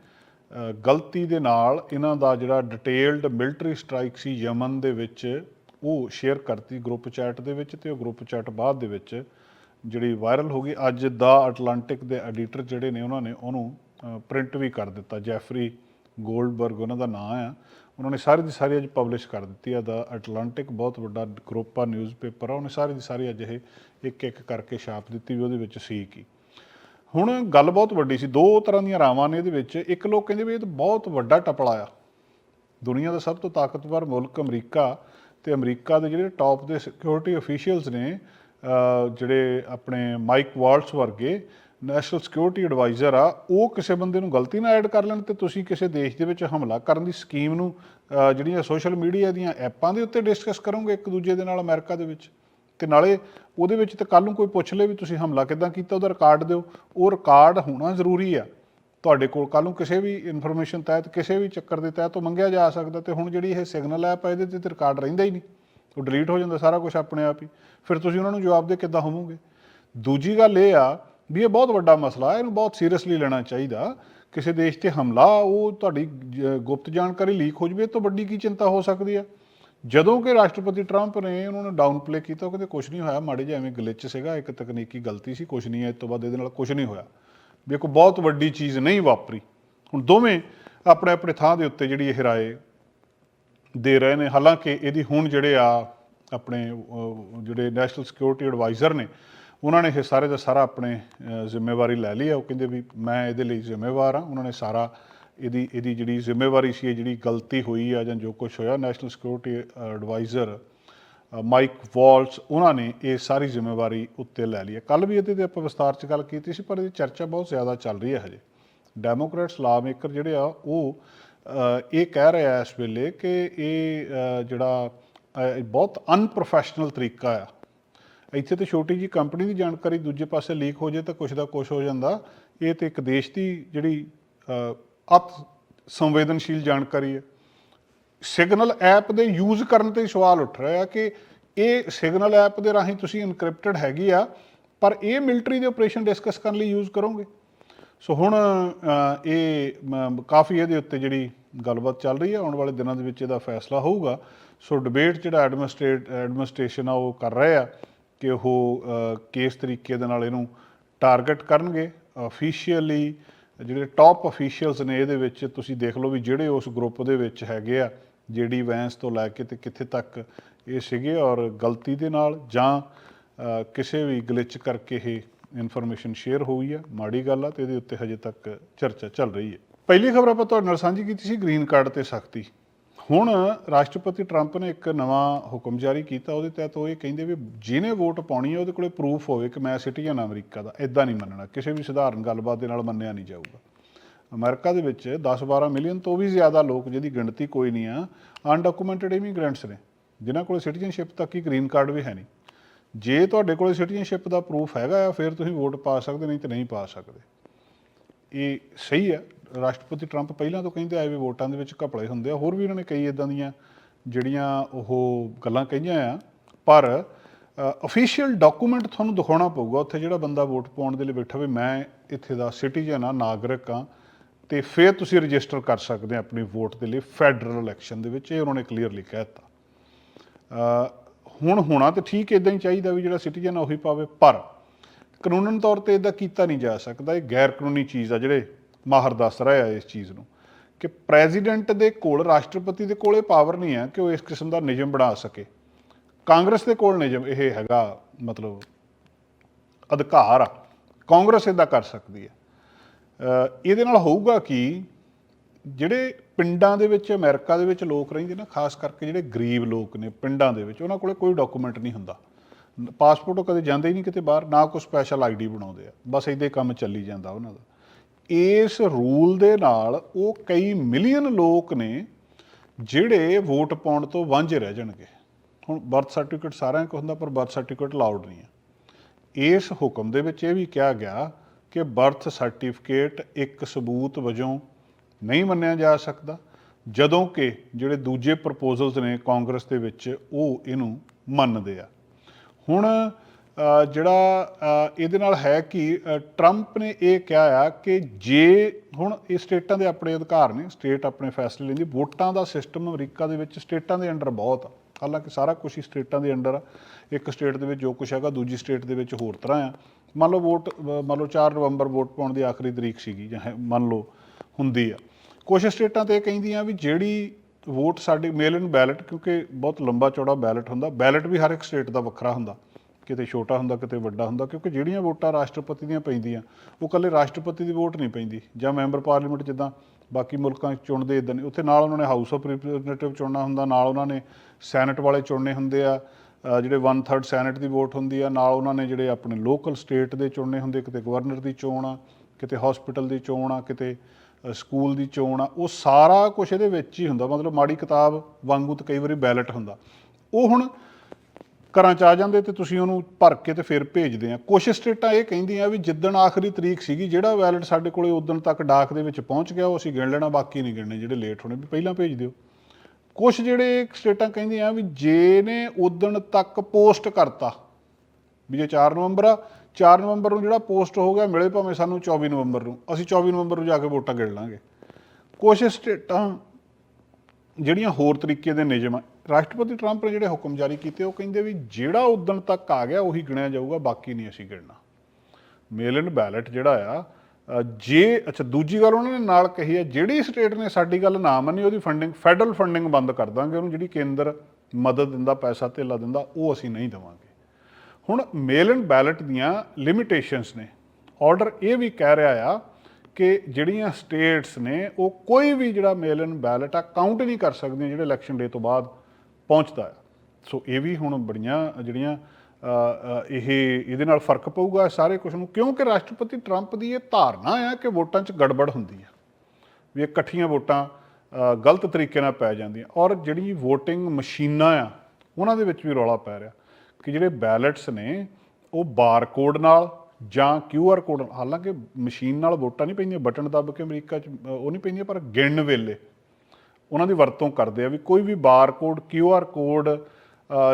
ਗਲਤੀ ਦੇ ਨਾਲ ਇਹਨਾਂ ਦਾ ਜਿਹੜਾ ਡਿਟੇਲਡ ਮਿਲਟਰੀ ਸਟ੍ਰਾਈਕ ਸੀ ਯਮਨ ਦੇ ਵਿੱਚ, ਉਹ ਸ਼ੇਅਰ ਕਰਤੀ ਗਰੁੱਪ ਚੈਟ ਦੇ ਵਿੱਚ ਤੇ ਉਹ ਗਰੁੱਪ ਚੈਟ ਬਾਅਦ ਦੇ ਵਿੱਚ ਜਿਹੜੀ ਵਾਇਰਲ ਹੋ ਗਈ। ਅੱਜ ਦਾ ਅਟਲਾਂਟਿਕ ਦੇ ਐਡੀਟਰ ਜਿਹੜੇ ਨੇ ਉਹਨਾਂ ਨੇ ਉਹਨੂੰ ਪ੍ਰਿੰਟ ਵੀ ਕਰ ਦਿੱਤਾ। ਜੈਫਰੀ ਗੋਲਡਬਰਗ ਉਹਨਾਂ ਦਾ ਨਾਮ ਆ। ਉਹਨਾਂ ਨੇ ਸਾਰੀ ਦੀ ਸਾਰੀ ਅੱਜ ਪਬਲਿਸ਼ ਕਰ ਦਿੱਤੀ ਆ। ਦਾ ਅਟਲਾਂਟਿਕ ਬਹੁਤ ਵੱਡਾ ਗਰੁੱਪ ਆ ਨਿਊਜ਼ਪੇਪਰ ਆ। ਉਹਨੇ ਸਾਰੀ ਦੀ ਸਾਰੀ ਅੱਜ ਇਹ ਇੱਕ ਇੱਕ ਕਰਕੇ ਛਾਪ ਦਿੱਤੀ ਵੀ ਉਹਦੇ ਵਿੱਚ ਸੀ ਕੀ। ਹੁਣ ਗੱਲ ਬਹੁਤ ਵੱਡੀ ਸੀ। ਦੋ ਤਰ੍ਹਾਂ ਦੀਆਂ ਰਾਵਾਂ ਨੇ ਇਹਦੇ ਵਿੱਚ। ਇੱਕ ਲੋਕ ਕਹਿੰਦੇ ਵੀ ਇਹ ਤਾਂ ਬਹੁਤ ਵੱਡਾ ਟਪਲਾ ਆ। ਦੁਨੀਆ ਦਾ ਸਭ ਤੋਂ ਤਾਕਤਵਰ ਮੁਲਕ ਅਮਰੀਕਾ ਤੇ ਅਮਰੀਕਾ ਦੇ ਜਿਹੜੇ ਟਾਪ ਦੇ ਸਿਕਿਉਰਿਟੀ ਅਫੀਸ਼ੀਅਲਸ ਨੇ ਜਿਹੜੇ ਆਪਣੇ ਮਾਈਕ ਵਾਲਟਸ ਵਰਗੇ ਨੈਸ਼ਨਲ ਸਿਕਿਉਰਿਟੀ ਐਡਵਾਈਜ਼ਰ ਆ, ਉਹ ਕਿਸੇ ਬੰਦੇ ਨੂੰ ਗਲਤੀ ਨਾਲ ਐਡ ਕਰ ਲੈਣ ਤੇ ਤੁਸੀਂ ਕਿਸੇ ਦੇਸ਼ ਦੇ ਵਿੱਚ ਹਮਲਾ ਕਰਨ ਦੀ ਸਕੀਮ ਨੂੰ ਜਿਹੜੀਆਂ ਸੋਸ਼ਲ ਮੀਡੀਆ ਦੀਆਂ ਐਪਾਂ ਦੇ ਉੱਤੇ ਡਿਸਕਸ ਕਰੋਗੇ ਇੱਕ ਦੂਜੇ ਦੇ ਨਾਲ ਅਮਰੀਕਾ ਦੇ ਵਿੱਚ। ਤੇ ਨਾਲੇ ਉਹਦੇ ਵਿੱਚ ਤੇ ਕੱਲ ਨੂੰ ਕੋਈ ਪੁੱਛ ਲੇ ਵੀ ਤੁਸੀਂ ਹਮਲਾ ਕਿਦਾਂ ਕੀਤਾ, ਉਹਦਾ ਰਿਕਾਰਡ ਦਿਓ। ਉਹ ਰਿਕਾਰਡ ਹੋਣਾ ਜ਼ਰੂਰੀ ਆ। ਤੁਹਾਡੇ ਕੋਲ ਕੱਲ ਨੂੰ ਕਿਸੇ ਵੀ ਇਨਫੋਰਮੇਸ਼ਨ ਤਹਿਤ, ਕਿਸੇ ਵੀ ਚੱਕਰ ਦੇ ਤਹਿਤ ਉਹ ਮੰਗਿਆ ਜਾ ਸਕਦਾ ਤੇ ਹੁਣ ਜਿਹੜੀ ਇਹ ਸਿਗਨਲ ਐਪ ਆ, ਇਹਦੇ ਤੇ ਰਿਕਾਰਡ ਰਹਿੰਦਾ ਹੀ ਨਹੀਂ। ਉਹ ਡਿਲੀਟ ਹੋ ਜਾਂਦਾ ਸਾਰਾ ਕੁਝ ਆਪਣੇ ਆਪ ਹੀ। ਫਿਰ ਤੁਸੀਂ ਉਹਨਾਂ ਨੂੰ ਜਵਾਬ ਦੇ ਕਿੱਦਾਂ ਹੋਵੋਗੇ? ਦੂਜੀ ਗੱਲ ਇਹ ਆ ਵੀ ਇਹ ਬਹੁਤ ਵੱਡਾ ਮਸਲਾ ਹੈ, ਇਹਨੂੰ ਬਹੁਤ ਸੀਰੀਅਸਲੀ ਲੈਣਾ ਚਾਹੀਦਾ। ਕਿਸੇ ਦੇਸ਼ ਤੇ ਹਮਲਾ, ਉਹ ਤੁਹਾਡੀ ਗੁਪਤ ਜਾਣਕਾਰੀ ਲੀਕ ਹੋ ਜਵੇ ਇਹ ਤੋਂ ਵੱਡੀ ਕੀ ਚਿੰਤਾ ਹੋ ਸਕਦੀ ਹੈ? ਜਦੋਂ ਕਿ ਰਾਸ਼ਟਰਪਤੀ ਟਰੰਪ ਨੇ ਉਹਨਾਂ ਨੂੰ ਡਾਊਨ ਪਲੇ ਕੀਤਾ, ਉਹ ਕਹਿੰਦੇ ਕੁਝ ਨਹੀਂ ਹੋਇਆ, ਮਾੜੇ ਜਿਹਾ ਐਵੇਂ ਗਲਿਚ ਸੀਗਾ, ਇੱਕ ਤਕਨੀਕੀ ਗਲਤੀ ਸੀ ਕੁਝ ਨਹੀਂ ਹੈ, ਇਸ ਤੋਂ ਬਾਅਦ ਇਹਦੇ ਨਾਲ ਕੁਝ ਨਹੀਂ ਹੋਇਆ। ਵੀ ਕੋਈ ਬਹੁਤ ਵੱਡੀ ਚੀਜ਼ ਨਹੀਂ ਵਾਪਰੀ। ਹੁਣ ਦੋਵੇਂ ਆਪਣੇ ਆਪਣੇ ਥਾਂ ਦੇ ਉੱਤੇ ਜਿਹੜੀ ਇਹ ਰਾਏ ਦੇ ਰਹੇ ਨੇ, ਹਾਲਾਂਕਿ ਇਹਦੀ ਹੁਣ ਜਿਹੜੇ ਆ, ਆਪਣੇ ਜਿਹੜੇ ਨੈਸ਼ਨਲ ਸਿਕਿਉਰਿਟੀ ਐਡਵਾਈਜ਼ਰ ਨੇ ਉਹਨਾਂ ਨੇ ਇਹ ਸਾਰੇ ਦਾ ਸਾਰਾ ਆਪਣੇ ਜ਼ਿੰਮੇਵਾਰੀ ਲੈ ਲਈ ਆ। ਉਹ ਕਹਿੰਦੇ ਵੀ ਮੈਂ ਇਹਦੇ ਲਈ ਜ਼ਿੰਮੇਵਾਰ ਆ। ਉਹਨਾਂ ਨੇ ਸਾਰਾ ਇਹਦੀ ਇਹਦੀ ਜਿਹੜੀ ਜ਼ਿੰਮੇਵਾਰੀ ਸੀ, ਇਹ ਜਿਹੜੀ ਗਲਤੀ ਹੋਈ ਆ ਜਾਂ ਜੋ ਕੁਝ ਹੋਇਆ national security adviser Mike Waltz ਉਹਨਾਂ ਨੇ ਇਹ ਸਾਰੀ ਜ਼ਿੰਮੇਵਾਰੀ ਉੱਤੇ ਲੈ ਲਈ ਹੈ ਕੱਲ ਵੀ ਇਹਦੇ ਤੇ ਆਪਾਂ ਵਿਸਤਾਰ 'ਚ ਗੱਲ ਕੀਤੀ ਸੀ, ਪਰ ਇਹਦੀ ਚਰਚਾ ਬਹੁਤ ਜ਼ਿਆਦਾ ਚੱਲ ਰਹੀ ਹੈ ਹਜੇ। ਡੈਮੋਕ੍ਰੇਟਸ ਲਾ ਮੇਕਰ ਜਿਹੜੇ ਆ, ਉਹ ਇਹ ਕਹਿ ਰਿਹਾ ਇਸ ਵੇਲੇ ਕਿ ਇਹ ਜਿਹੜਾ ਬਹੁਤ ਅਨਪ੍ਰੋਫੈਸ਼ਨਲ ਤਰੀਕਾ ਆ। ਇੱਥੇ ਤੇ ਛੋਟੀ ਜੀ ਕੰਪਨੀ ਦੀ ਜਾਣਕਾਰੀ ਦੂਜੇ ਪਾਸੇ ਲੀਕ ਹੋ ਜੇ ਤਾਂ ਕੁਛ ਦਾ ਕੁਛ ਹੋ ਜਾਂਦਾ। ਇਹ ਤੇ ਇੱਕ ਦੇਸ਼ ਦੀ ਜਿਹੜੀ ਅਤ ਸੰਵੇਦਨਸ਼ੀਲ ਜਾਣਕਾਰੀ ਹੈ। ਸਿਗਨਲ ਐਪ ਦੇ ਯੂਜ਼ ਕਰਨ ਤੇ ਸਵਾਲ ਉੱਠ ਰਿਹਾ ਹੈ ਕਿ ਇਹ ਸਿਗਨਲ ਐਪ ਦੇ ਰਾਹੀਂ ਤੁਸੀਂ ਇਨਕ੍ਰਿਪਟਡ ਹੈਗੀ ਆ, ਪਰ ਇਹ ਮਿਲਟਰੀ ਦੇ ਆਪਰੇਸ਼ਨ ਡਿਸਕਸ ਕਰਨ ਲਈ ਯੂਜ਼ ਕਰੋਗੇ। ਸੋ ਹੁਣ ਇਹ ਕਾਫੀ ਇਹਦੇ ਉੱਤੇ ਜਿਹੜੀ ਗੱਲਬਾਤ ਚੱਲ ਰਹੀ ਹੈ। ਆਉਣ ਵਾਲੇ ਦਿਨਾਂ ਦੇ ਵਿੱਚ ਇਹਦਾ ਫੈਸਲਾ ਹੋਊਗਾ। ਸੋ ਡਿਬੇਟ ਜਿਹੜਾ ਐਡਮਿਨਿਸਟ੍ਰੇਟ ਐਡਮਿਨਿਸਟ੍ਰੇਸ਼ਨ ਆ ਉਹ ਕਰ ਰਹੇ ਆ। ਕਿ ਉਹ ਕਿਸ ਤਰੀਕੇ ਦੇ ਨਾਲ ਇਹਨੂੰ ਟਾਰਗੇਟ ਕਰਨਗੇ। ਅਫੀਸ਼ੀਅਲੀ ਜਿਹੜੇ ਟਾਪ ਅਫੀਸ਼ੀਅਲਸ ਨੇ ਇਹਦੇ ਵਿੱਚ ਤੁਸੀਂ ਦੇਖ ਲਓ ਵੀ ਜਿਹੜੇ ਉਸ ਗਰੁੱਪ ਦੇ ਵਿੱਚ ਹੈਗੇ ਆ ਜੀਡੀ ਵੈਂਸ ਤੋਂ ਲੈ ਕੇ ਤੇ ਕਿੱਥੇ ਤੱਕ ਇਹ ਸੀਗੇ ਔਰ ਗਲਤੀ ਦੇ ਨਾਲ ਜਾਂ ਕਿਸੇ ਵੀ ਗਲਿਚ ਕਰਕੇ ਇਹ ਇਨਫੋਰਮੇਸ਼ਨ ਸ਼ੇਅਰ ਹੋਈ ਆ, ਮਾੜੀ ਗੱਲ ਆ ਤੇ ਇਹਦੇ ਉੱਤੇ ਹਜੇ ਤੱਕ ਚਰਚਾ ਚੱਲ ਰਹੀ ਹੈ। ਪਹਿਲੀ ਖਬਰ ਆਪਾਂ ਤੁਹਾਡੇ ਨਾਲ ਸਾਂਝੀ ਕੀਤੀ ਸੀ ਗ੍ਰੀਨ ਕਾਰਡ ਤੇ ਸਖਤੀ। ਹੁਣ ਰਾਸ਼ਟਰਪਤੀ ਟਰੰਪ ਨੇ ਇੱਕ ਨਵਾਂ ਹੁਕਮ ਜਾਰੀ ਕੀਤਾ, ਉਹਦੇ ਤਹਿਤ ਉਹ ਇਹ ਕਹਿੰਦੇ ਵੀ ਜਿਹਨੇ ਵੋਟ ਪਾਉਣੀ ਹੈ ਉਹਦੇ ਕੋਲੇ ਪ੍ਰੂਫ ਹੋਵੇ ਕਿ ਮੈਂ ਸਿਟੀਜ਼ਨ ਅਮਰੀਕਾ ਦਾ ਇਦਾਂ ਨਹੀਂ ਮੰਨਣਾ, ਕਿਸੇ ਵੀ ਸਧਾਰਨ ਗੱਲਬਾਤ ਦੇ ਨਾਲ ਮੰਨਿਆ ਨਹੀਂ ਜਾਊਗਾ। ਅਮਰੀਕਾ ਦੇ ਵਿੱਚ 10-12 ਮਿਲੀਅਨ ਤੋਂ ਵੀ ਜ਼ਿਆਦਾ ਲੋਕ ਜਿਹਦੀ ਗਿਣਤੀ ਕੋਈ ਨਹੀਂ ਆ ਅਨਡਾਕੂਮੈਂਟਡ ਇਮੀਗ੍ਰੈਂਟਸ ਨੇ, ਜਿਨ੍ਹਾਂ ਕੋਲ ਸਿਟੀਜ਼ਨਸ਼ਿਪ ਤੱਕ ਹੀ ਗ੍ਰੀਨ ਕਾਰਡ ਵੀ ਹੈ ਨਹੀਂ। ਜੇ ਤੁਹਾਡੇ ਕੋਲ ਸਿਟੀਜ਼ਨਸ਼ਿਪ ਦਾ ਪ੍ਰੂਫ ਹੈਗਾ ਆ, ਫਿਰ ਤੁਸੀਂ ਵੋਟ ਪਾ ਸਕਦੇ ਨਹੀਂ ਤੇ ਨਹੀਂ ਪਾ ਸਕਦੇ। ਇਹ ਸਹੀ ਹੈ ਰਾਸ਼ਟਰਪਤੀ ਟਰੰਪ ਪਹਿਲਾਂ ਤੋਂ ਕਹਿੰਦੇ ਆਏ ਵੀ ਵੋਟਾਂ ਦੇ ਵਿੱਚ ਘਪਲੇ ਹੁੰਦੇ ਆ, ਹੋਰ ਵੀ ਉਹਨਾਂ ਨੇ ਕਈ ਇਦਾਂ ਦੀਆਂ ਜਿਹੜੀਆਂ ਉਹ ਗੱਲਾਂ ਕਹੀਆਂ ਆ। ਪਰ ਅਫੀਸ਼ੀਅਲ ਡਾਕੂਮੈਂਟ ਤੁਹਾਨੂੰ ਦਿਖਾਉਣਾ ਪਊਗਾ, ਉੱਥੇ ਜਿਹੜਾ ਬੰਦਾ ਵੋਟ ਪਾਉਣ ਦੇ ਲਈ ਬੈਠਾ ਵੀ ਮੈਂ ਇੱਥੇ ਦਾ ਸਿਟੀਜ਼ਨ ਆ, ਨਾਗਰਿਕ ਆ, ਤੇ ਫਿਰ ਤੁਸੀਂ ਰਜਿਸਟਰ ਕਰ ਸਕਦੇ ਆ ਆਪਣੀ ਵੋਟ ਦੇ ਲਈ ਫੈਡਰਲ ਇਲੈਕਸ਼ਨ ਦੇ ਵਿੱਚ, ਇਹ ਉਹਨਾਂ ਨੇ ਕਲੀਅਰਲੀ ਕਹਿ ਦਿੱਤਾ। ਹੁਣ ਹੋਣਾ ਤੇ ਠੀਕ ਇਦਾਂ ਹੀ ਚਾਹੀਦਾ ਵੀ ਜਿਹੜਾ ਸਿਟੀਜ਼ਨ ਆ ਉਹੀ ਪਾਵੇ, ਪਰ ਕਾਨੂੰਨਨ ਤੌਰ ਤੇ ਇਦਾਂ ਕੀਤਾ ਨਹੀਂ ਜਾ ਸਕਦਾ, ਇਹ ਗੈਰ ਕਾਨੂੰਨੀ ਚੀਜ਼ ਆ ਜਿਹੜੇ ਮਾਹਰ ਦੱਸ ਰਿਹਾ ਆ ਇਸ ਚੀਜ਼ ਨੂੰ, ਕਿ ਪ੍ਰੈਜ਼ੀਡੈਂਟ ਦੇ ਕੋਲ, ਰਾਸ਼ਟਰਪਤੀ ਦੇ ਕੋਲ ਇਹ ਪਾਵਰ ਨਹੀਂ ਹੈ ਕਿ ਉਹ ਇਸ ਕਿਸਮ ਦਾ ਨਿਯਮ ਬਣਾ ਸਕੇ। ਕਾਂਗਰਸ ਦੇ ਕੋਲ ਨਿਯਮ ਇਹ ਹੈਗਾ, ਮਤਲਬ ਅਧਿਕਾਰ ਆ, ਕਾਂਗਰਸ ਇਦਾਂ ਕਰ ਸਕਦੀ ਹੈ। ਇਹਦੇ ਨਾਲ ਹੋਊਗਾ ਕਿ, ਜਿਹੜੇ ਪਿੰਡਾਂ ਦੇ ਵਿੱਚ, ਅਮਰੀਕਾ ਦੇ ਵਿੱਚ ਲੋਕ ਰਹਿੰਦੇ ਨਾ, ਖਾਸ ਕਰਕੇ ਜਿਹੜੇ ਗਰੀਬ ਲੋਕ ਨੇ ਪਿੰਡਾਂ ਦੇ ਵਿੱਚ, ਉਹਨਾਂ ਕੋਲੇ ਕੋਈ ਡਾਕੂਮੈਂਟ ਨਹੀਂ ਹੁੰਦਾ। ਪਾਸਪੋਰਟ ਉਹ ਕਦੇ ਜਾਂਦੇ ਹੀ ਨਹੀਂ ਕਿਤੇ ਬਾਹਰ, ਨਾ ਕੋਈ ਸਪੈਸ਼ਲ ਆਈਡੀ ਬਣਾਉਂਦੇ ਆ, ਬਸ ਇਦਾਂ ਹੀ ਕੰਮ ਚੱਲੀ ਜਾਂਦਾ ਉਹਨਾਂ ਦਾ। ਇਸ ਰੂਲ ਦੇ ਨਾਲ ਉਹ ਕਈ ਮਿਲੀਅਨ ਲੋਕ ਨੇ ਜਿਹੜੇ ਵੋਟ ਪਾਉਣ ਤੋਂ ਵਾਂਝੇ ਰਹਿ ਜਾਣਗੇ। ਹੁਣ ਬਰਥ ਸਰਟੀਫਿਕੇਟ ਸਾਰਿਆਂ ਕੋਲ ਹੁੰਦਾ, ਪਰ ਬਰਥ ਸਰਟੀਫਿਕੇਟ ਅਲਾਉਡ ਨਹੀਂ ਹੈ। ਇਸ ਹੁਕਮ ਦੇ ਵਿੱਚ ਇਹ ਵੀ ਕਿਹਾ ਗਿਆ ਕਿ ਬਰਥ ਸਰਟੀਫਿਕੇਟ ਇੱਕ ਸਬੂਤ ਵਜੋਂ ਨਹੀਂ ਮੰਨਿਆ ਜਾ ਸਕਦਾ, ਜਦੋਂ ਕਿ ਜਿਹੜੇ ਦੂਜੇ ਪ੍ਰਪੋਜ਼ਲਸ ਨੇ ਕਾਂਗਰਸ ਦੇ ਵਿੱਚ, ਉਹ ਇਹਨੂੰ ਮੰਨਦੇ ਆ। ਹੁਣ ਜਿਹੜਾ ਇਹਦੇ ਨਾਲ ਹੈ ਕਿ ਅ, ਟਰੰਪ ਨੇ ਇਹ ਕਿਹਾ ਆ ਕਿ ਜੇ ਹੁਣ ਇਹ ਸਟੇਟਾਂ ਦੇ ਆਪਣੇ ਅਧਿਕਾਰ ਨੇ ਸਟੇਟ ਆਪਣੇ ਫੈਸਲੇ ਲੈਂਦੀ ਵੋਟਾਂ ਦਾ ਸਿਸਟਮ ਅਮਰੀਕਾ ਦੇ ਵਿੱਚ ਸਟੇਟਾਂ ਦੇ ਅੰਡਰ ਬਹੁਤ ਆ। ਹਾਲਾਂਕਿ ਸਾਰਾ ਕੁਝ ਹੀ ਸਟੇਟਾਂ ਦੇ ਅੰਡਰ ਆ। ਇੱਕ ਸਟੇਟ ਦੇ ਵਿੱਚ ਜੋ ਕੁਝ ਹੈਗਾ ਦੂਜੀ ਸਟੇਟ ਦੇ ਵਿੱਚ ਹੋਰ ਤਰ੍ਹਾਂ ਆ। ਮੰਨ ਲਓ ਵੋਟ ਮੰਨ ਲਓ 4 ਨਵੰਬਰ ਵੋਟ ਪਾਉਣ ਦੀ ਆਖਰੀ ਤਰੀਕ ਸੀਗੀ ਜਾਂ ਹੈ- ਮੰਨ ਲਓ ਹੁੰਦੀ ਆ। ਕੁਝ ਸਟੇਟਾਂ ਤੇ ਇਹ ਕਹਿੰਦੀਆਂ ਵੀ ਜਿਹੜੀ ਵੋਟ ਸਾਡੀ ਮੇਲ ਇਨ ਬੈਲਟ ਕਿਉਂਕਿ ਬਹੁਤ ਲੰਬਾ ਚੌੜਾ ਬੈਲਟ ਹੁੰਦਾ ਬੈਲਟ ਵੀ ਹਰ ਇੱਕ ਸਟੇਟ ਦਾ ਵੱਖਰਾ ਹੁੰਦਾ। ਕਿਤੇ ਛੋਟਾ ਹੁੰਦਾ, ਕਿਤੇ ਵੱਡਾ ਹੁੰਦਾ, ਕਿਉਂਕਿ ਜਿਹੜੀਆਂ ਵੋਟਾਂ ਰਾਸ਼ਟਰਪਤੀ ਦੀਆਂ ਪੈਂਦੀਆਂ, ਉਹ ਕੱਲੇ ਰਾਸ਼ਟਰਪਤੀ ਦੀ ਵੋਟ ਨਹੀਂ ਪੈਂਦੀ, ਜਾਂ ਮੈਂਬਰ ਪਾਰਲੀਮੈਂਟ ਜਿੱਦਾਂ ਬਾਕੀ ਮੁਲਕਾਂ 'ਚ ਚੁਣਦੇ ਇਦਾਂ ਨਹੀਂ, ਉੱਥੇ ਨਾਲ ਉਹਨਾਂ ਨੇ ਹਾਊਸ ਆਫ ਰਿਪਰੈਜ਼ੈਂਟੇਟਿਵ ਚੁਣਨਾ ਹੁੰਦਾ, ਨਾਲ ਉਹਨਾਂ ਨੇ ਸੈਨੇਟ ਵਾਲੇ ਚੁਣਨੇ ਹੁੰਦੇ ਆ ਜਿਹੜੇ 1/3 ਸੈਨੇਟ ਦੀ ਵੋਟ ਹੁੰਦੀ ਆ, ਨਾਲ ਉਹਨਾਂ ਨੇ ਜਿਹੜੇ ਆਪਣੇ ਲੋਕਲ ਸਟੇਟ ਦੇ ਚੁਣਨੇ ਹੁੰਦੇ, ਕਿਤੇ ਗਵਰਨਰ ਦੀ ਚੋਣ ਆ, ਕਿਤੇ ਹਸਪੀਟਲ ਦੀ ਚੋਣ ਆ, ਕਿਤੇ ਸਕੂਲ ਦੀ ਚੋਣ ਆ, ਉਹ ਸਾਰਾ ਕੁਝ ਇਹਦੇ ਵਿੱਚ ਹੀ ਹੁੰਦਾ, ਮਤਲਬ ਮਾੜੀ ਕਿਤਾਬ ਵਾਂਗੂ ਤੇ ਕਈ ਵਾਰੀ ਬੈਲਟ ਹੁੰਦਾ। ਉਹ ਹੁਣ ਘਰਾਂ ਚ ਆ ਜਾਂਦੇ ਤੇ ਤੁਸੀਂ ਉਹਨੂੰ ਭਰ ਕੇ ਤੇ ਫਿਰ ਭੇਜਦੇ ਆ। ਕੁਝ ਸਟੇਟਾਂ ਇਹ ਕਹਿੰਦੀਆਂ ਵੀ ਜਿੱਦਣ ਆਖਰੀ ਤਰੀਕ ਸੀਗੀ, ਜਿਹੜਾ ਬੈਲਟ ਸਾਡੇ ਕੋਲੇ ਉਦੋਂ ਤੱਕ ਡਾਕ ਦੇ ਵਿੱਚ ਪਹੁੰਚ ਗਿਆ, ਉਹ ਅਸੀਂ ਗਿਣ ਲੈਣਾ, ਬਾਕੀ ਨਹੀਂ ਗਿਣਨੇ ਜਿਹੜੇ ਲੇਟ ਹੋਣੇ, ਵੀ ਪਹਿਲਾਂ ਭੇਜ ਦਿਓ। ਕੁਝ ਜਿਹੜੇ ਸਟੇਟਾਂ ਕਹਿੰਦੀਆਂ ਵੀ ਜੇ ਨੇ ਉਦੋਂ ਤੱਕ ਪੋਸਟ ਕਰਤਾ, ਵੀ ਜੇ 4 ਨਵੰਬਰ ਆ 4 ਨਵੰਬਰ ਨੂੰ ਜਿਹੜਾ ਪੋਸਟ ਹੋ ਗਿਆ, ਮਿਲੇ ਭਾਵੇਂ ਸਾਨੂੰ 24 ਨਵੰਬਰ ਨੂੰ, ਅਸੀਂ 24 ਨਵੰਬਰ ਨੂੰ ਜਾ ਕੇ ਵੋਟਾਂ ਗਿਣ ਲਾਂਗੇ। ਕੁਝ ਸਟੇਟਾਂ ਜਿਹੜੀਆਂ ਹੋਰ ਤਰੀਕੇ ਦੇ ਨਿਯਮ ਆ ਰਾਸ਼ਟਰਪਤੀ ਟਰੰਪ ਨੇ ਜਿਹੜੇ ਹੁਕਮ ਜਾਰੀ ਕੀਤੇ, ਉਹ ਕਹਿੰਦੇ ਵੀ ਜਿਹੜਾ ਉਦਣ ਤੱਕ ਆ ਗਿਆ, ਉਹੀ ਗਿਣਿਆ ਜਾਊਗਾ, ਬਾਕੀ ਨਹੀਂ ਅਸੀਂ ਗਿਣਨਾ। ਮੇਲ ਇਨ ਬੈਲਟ ਜਿਹੜਾ ਆ ਜੇ, ਅੱਛਾ, ਦੂਜੀ ਗੱਲ ਉਹਨਾਂ ਨੇ ਨਾਲ ਕਹੀ ਹੈ, ਜਿਹੜੀ ਸਟੇਟ ਨੇ ਸਾਡੀ ਗੱਲ ਨਾ ਮੰਨੀ, ਉਹਦੀ ਫੰਡਿੰਗ, ਫੈਡਰਲ ਫੰਡਿੰਗ ਬੰਦ ਕਰ ਦਾਂਗੇ, ਉਹਨੂੰ ਜਿਹੜੀ ਕੇਂਦਰ ਮਦਦ ਦਿੰਦਾ, ਪੈਸਾ ਧੇਲਾ ਦਿੰਦਾ, ਉਹ ਅਸੀਂ ਨਹੀਂ ਦੇਵਾਂਗੇ। ਹੁਣ ਮੇਲ ਇਨ ਬੈਲਟ ਦੀਆਂ ਲਿਮਿਟੇਸ਼ਨਸ ਨੇ। ਆਰਡਰ ਇਹ ਵੀ ਕਹਿ ਰਿਹਾ ਆ ਕਿ ਜਿਹੜੀਆਂ ਸਟੇਟਸ ਨੇ, ਉਹ ਕੋਈ ਵੀ ਜਿਹੜਾ ਮੇਲ ਇਨ ਬੈਲਟ ਆ ਕਾਊਂਟ ਨਹੀਂ ਕਰ ਸਕਦੀਆਂ ਜਿਹੜੇ ਇਲੈਕਸ਼ਨ ਡੇ ਤੋਂ ਬਾਅਦ ਪਹੁੰਚਦਾ ਆ ਸੋ ਇਹ ਵੀ ਹੁਣ ਬੜੀਆਂ ਜਿਹੜੀਆਂ ਇਹ, ਇਹਦੇ ਨਾਲ ਫ਼ਰਕ ਪਊਗਾ ਸਾਰੇ ਕੁਝ ਨੂੰ, ਕਿਉਂਕਿ ਰਾਸ਼ਟਰਪਤੀ ਟਰੰਪ ਦੀ ਇਹ ਧਾਰਨਾ ਆ ਕਿ ਵੋਟਾਂ 'ਚ ਗੜਬੜ ਹੁੰਦੀ ਆ, ਵੀ ਇਹ ਇਕੱਠੀਆਂ ਵੋਟਾਂ ਗਲਤ ਤਰੀਕੇ ਨਾਲ ਪੈ ਜਾਂਦੀਆਂ। ਔਰ ਜਿਹੜੀ VOTING ਮਸ਼ੀਨਾਂ ਆ, ਉਹਨਾਂ ਦੇ ਵਿੱਚ ਵੀ ਰੌਲਾ ਪੈ ਰਿਹਾ ਕਿ ਜਿਹੜੇ ਬੈਲਟਸ ਨੇ, ਉਹ ਬਾਰਕੋਡ ਨਾਲ ਜਾਂ QR ਕੋਡ ਹਾਲਾਂਕਿ ਮਸ਼ੀਨ ਨਾਲ ਵੋਟਾਂ ਨਹੀਂ ਪੈਂਦੀਆਂ, ਬਟਨ ਦੱਬ ਕੇ ਅਮਰੀਕਾ 'ਚ ਉਹ ਨਹੀਂ ਪੈਂਦੀਆਂ, ਪਰ ਗਿਣਨ ਵੇਲੇ ਉਹਨਾਂ ਦੀ ਵਰਤੋਂ ਕਰਦੇ ਆ ਵੀ ਕੋਈ ਵੀ ਬਾਰਕੋਡ QR ਕੋਡ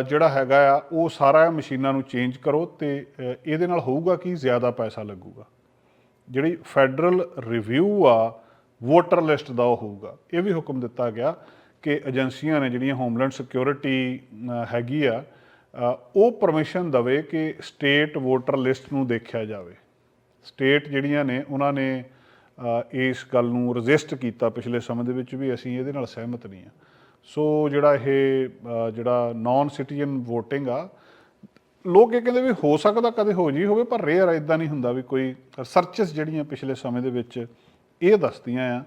ਜਿਹੜਾ ਹੈਗਾ ਆ, ਉਹ ਸਾਰਾ ਮਸ਼ੀਨਾਂ ਨੂੰ ਚੇਂਜ ਕਰੋ ਤੇ ਇਹਦੇ ਨਾਲ ਹੋਊਗਾ ਕਿ? ਜ਼ਿਆਦਾ ਪੈਸਾ ਲੱਗੂਗਾ। ਜਿਹੜੀ ਫੈਡਰਲ ਰਿਵਿਊ ਆ, ਵੋਟਰ ਲਿਸਟ ਦਾ ਉਹ ਹੋਊਗਾ। ਇਹ ਵੀ ਹੁਕਮ ਦਿੱਤਾ ਗਿਆ ਕਿ ਏਜੰਸੀਆਂ ਨੇ ਜਿਹੜੀਆਂ ਹੋਮਲੈਂਡ ਸਿਕਿਉਰਿਟੀ ਹੈਗੀ ਆ ਉਹ ਪਰਮਿਸ਼ਨ ਦਵੇ ਕਿ ਸਟੇਟ ਵੋਟਰ ਲਿਸਟ ਨੂੰ ਦੇਖਿਆ ਜਾਵੇ। ਸਟੇਟ ਜਿਹੜੀਆਂ ਨੇ, ਉਹਨਾਂ ਨੇ ਇਸ ਗੱਲ ਨੂੰ ਰੈਜ਼ਿਸਟ ਕੀਤਾ ਪਿਛਲੇ ਸਮੇਂ ਦੇ ਵਿੱਚ ਵੀ ਅਸੀਂ ਇਹਦੇ ਨਾਲ ਸਹਿਮਤ ਨਹੀਂ ਆ ਸੋ ਜਿਹੜਾ ਇਹ ਜਿਹੜਾ ਨਾਨ ਸਿਟੀਜ਼ਨ VOTING ਆ, ਲੋਕ ਇਹ ਕਹਿੰਦੇ ਵੀ ਹੋ ਸਕਦਾ ਕਦੇ ਹੋ ਜੀ ਹੋਵੇ, ਪਰ ਰੇਅਰ ਇਦਾਂ ਨਹੀਂ ਹੁੰਦਾ ਵੀ ਕੋਈ ਰਿਸਰਚਸ ਜਿਹੜੀਆਂ ਪਿਛਲੇ ਸਮੇਂ ਦੇ ਵਿੱਚ ਇਹ ਦੱਸਦੀਆਂ ਆ